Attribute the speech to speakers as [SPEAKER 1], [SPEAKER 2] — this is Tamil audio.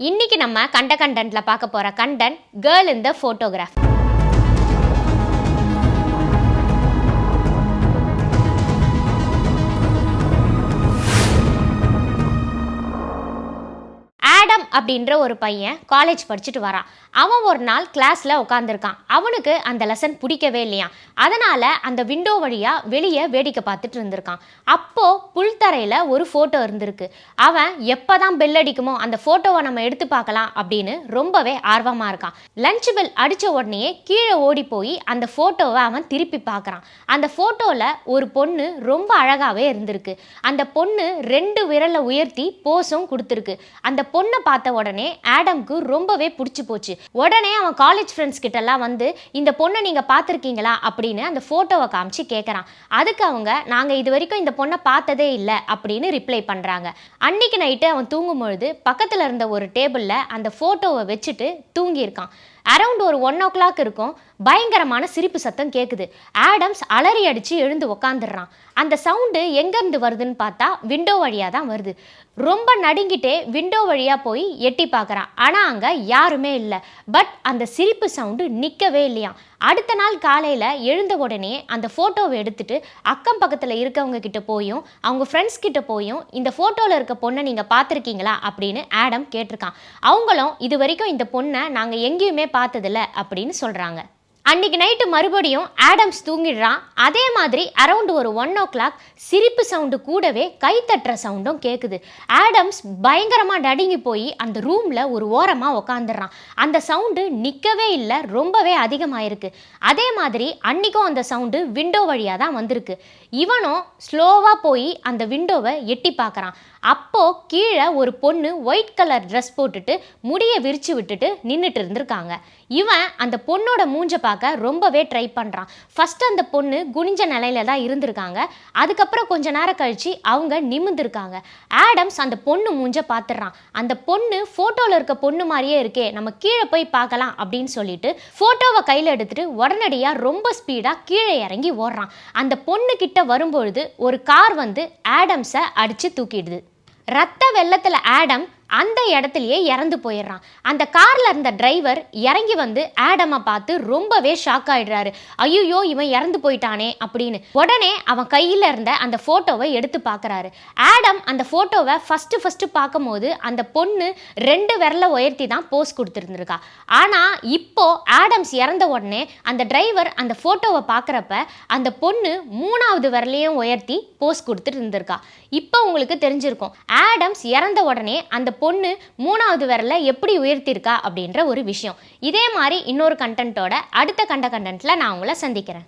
[SPEAKER 1] இன்னைக்கு நம்ம கண்ட கண்டென்ட்ல பார்க்க போற content girl in photograph Adam அப்படின்ற ஒரு பையன் காலேஜ் படிச்சுட்டு வரான். அவன் ஒரு நாள் கிளாஸில் உட்காந்துருக்கான் அவனுக்கு அந்த லெசன் பிடிக்கவே இல்லையா அதனால் அந்த விண்டோ வழியாக வெளியே வேடிக்கை பார்த்துட்டு இருந்திருக்கான். அப்போ புல்தரையில் ஒரு ஃபோட்டோ இருந்திருக்கு. அவன் எப்போ தான் பெல் அடிக்குமோ அந்த ஃபோட்டோவை நம்ம எடுத்து பார்க்கலாம் அப்படின்னு ரொம்பவே ஆர்வமாக இருக்கான். லஞ்ச் பெல் அடித்த உடனே கீழே ஓடி போய் அந்த ஃபோட்டோவை அவன் திருப்பி பார்க்குறான். அந்த ஃபோட்டோவில் ஒரு பொண்ணு ரொம்ப அழகாகவே இருந்திருக்கு. அந்த பொண்ணு ரெண்டு விரலை உயர்த்தி போஸும் கொடுத்துருக்கு. அந்த பொண்ணை பார்த்து உடனே ஆடம்க்கு ரொம்பவே பிடிச்சி போச்சு. உடனே அவன் காலேஜ் ஃப்ரெண்ட்ஸ் கிட்டலாம் வந்து இந்த பொண்ணை நீங்கள் பார்த்துருக்கீங்களா? அப்படின்னு அந்த ஃபோட்டோவை காமிச்சு கேட்குறான் அதுக்கு அவங்க நாங்கள் இது வரைக்கும் இந்த பொண்ணை பார்த்ததே இல்லை அப்படின்னு ரிப்ளை பண்ணுறாங்க அன்னைக்கு நைட்டு அவன் தூங்கும் பொழுது பக்கத்தில் இருந்த ஒரு டேபிளில் அந்த ஃபோட்டோவை வச்சுட்டு தூங்கியிருக்கான். அரவுண்ட் ஒரு ஒன் ஓ கிளாக் இருக்கும் பயங்கரமான சிரிப்பு சத்தம் கேட்குது ஆடம்ஸ் அலறி அடித்து எழுந்து உக்காந்துடுறான். அந்த சவுண்டு எங்கேருந்து வருதுன்னு பார்த்தா விண்டோ வழியாக தான் வருது. ரொம்ப நடுங்கிட்டே விண்டோ வழியாக போய் எட்டி பார்க்குறான். ஆனால் அங்கே யாருமே இல்லை. பட் அந்த சிரிப்பு சவுண்டு நிற்கவே இல்லையாம். அடுத்த நாள் காலையில் எழுந்த உடனே அந்த ஃபோட்டோவை எடுத்துட்டு அக்கம் பக்கத்தில் இருக்கவங்க கிட்ட போயும் அவங்க ஃப்ரெண்ட்ஸ் கிட்ட போயும் இந்த ஃபோட்டோவில் இருக்க பொண்ணை நீங்கள் பார்த்துருக்கீங்களா? அப்படின்னு ஆடம் கேட்டிருக்கான். அவங்களும் இது வரைக்கும் இந்த பொண்ணை நாங்கள் எங்கேயுமே பார்த்ததில்ல அப்படின்னு சொல்கிறாங்க அன்னைக்கு நைட்டு மறுபடியும் ஆடம்ஸ் தூங்கிடுறான். அதே மாதிரி அரவுண்ட் ஒரு ஒன் ஓ கிளாக் சிரிப்பு சவுண்டு கூடவே கை தட்டுற சவுண்டும் கேட்குது ஆடம்ஸ் பயங்கரமாக நடுங்கி போய் அந்த ரூமில் ஒரு ஓரமாக உக்காந்துடுறான். அந்த சவுண்டு நிற்கவே இல்லை ரொம்பவே அதிகமாயிருக்கு. அதே மாதிரி அன்னைக்கும் அந்த சவுண்டு விண்டோ வழியாக தான் வந்திருக்கு. இவனும் ஸ்லோவாக போய் அந்த விண்டோவை எட்டி பார்க்குறான் அப்போது கீழே ஒரு பொண்ணு ஒயிட் கலர் ட்ரெஸ் போட்டுட்டு முடியை விரித்து விட்டுட்டு நின்றுட்டு இருந்திருக்காங்க. இவன் அந்த பொண்ணோட மூஞ்ச பார்க்க ரொம்பவே ட்ரை பண்ணுறான் ஃபர்ஸ்ட் அந்த பொண்ணு குனிஞ்ச நிலையில தான் இருந்திருக்காங்க. அதுக்கப்புறம் கொஞ்ச நேரம் கழித்து அவங்க நிமிந்திருக்காங்க ஆடம்ஸ் அந்த பொண்ணு மூஞ்ச பார்த்துடுறான் அந்த பொண்ணு ஃபோட்டோவில் இருக்க பொண்ணு மாதிரியே இருக்கே நம்ம கீழே போய் பார்க்கலாம் அப்படின்னு சொல்லிட்டு ஃபோட்டோவை கையில் எடுத்துட்டு உடனடியாக ரொம்ப ஸ்பீடாக கீழே இறங்கி ஓடுறான். அந்த பொண்ணு கிட்ட வரும்பொழுது ஒரு கார் வந்து ஆடம்ஸை அடித்து தூக்கிடுது. ரத்த வெள்ளத்தில் ஆடம் அந்த இடத்துலயே இறந்து போயிடுறான். அந்த கார்ல இருந்த டிரைவர் இறங்கி வந்து ஆடமை பார்த்து ரொம்பவே ஷாக் ஆயிடுறாரு. ஐயோ இவன் இறந்து போயிட்டானே அப்படின்னு. உடனே அவன் கையில இருந்த அந்த போட்டோவை எடுத்து பார்க்கறாரு. ஆடம் அந்த போட்டோவை ஃபர்ஸ்ட் ஃபர்ஸ்ட் பார்க்கும்போது அந்த பொண்ணு ரெண்டு விரல உயர்த்தி தான் போஸ் கொடுத்துருந்துருக்கா. ஆனா இப்போ ஆடம்ஸ் இறந்த உடனே அந்த டிரைவர் அந்த போட்டோவை பார்க்குறப்ப அந்த பொண்ணு மூணாவது விரலையும் உயர்த்தி போஸ் கொடுத்துட்டு இருந்திருக்கா. இப்போ உங்களுக்கு தெரிஞ்சிருக்கும். ஆடம்ஸ் இறந்த உடனே அந்த பொண்ணு மூணாவது விரலை எப்படி உயர்த்தியிருக்கா அப்படின்ற ஒரு விஷயம். இதே மாதிரி இன்னொரு கண்டென்ட்டோட அடுத்த கண்ட கண்டென்ட்டில் நான் உங்களை சந்திக்கிறேன்.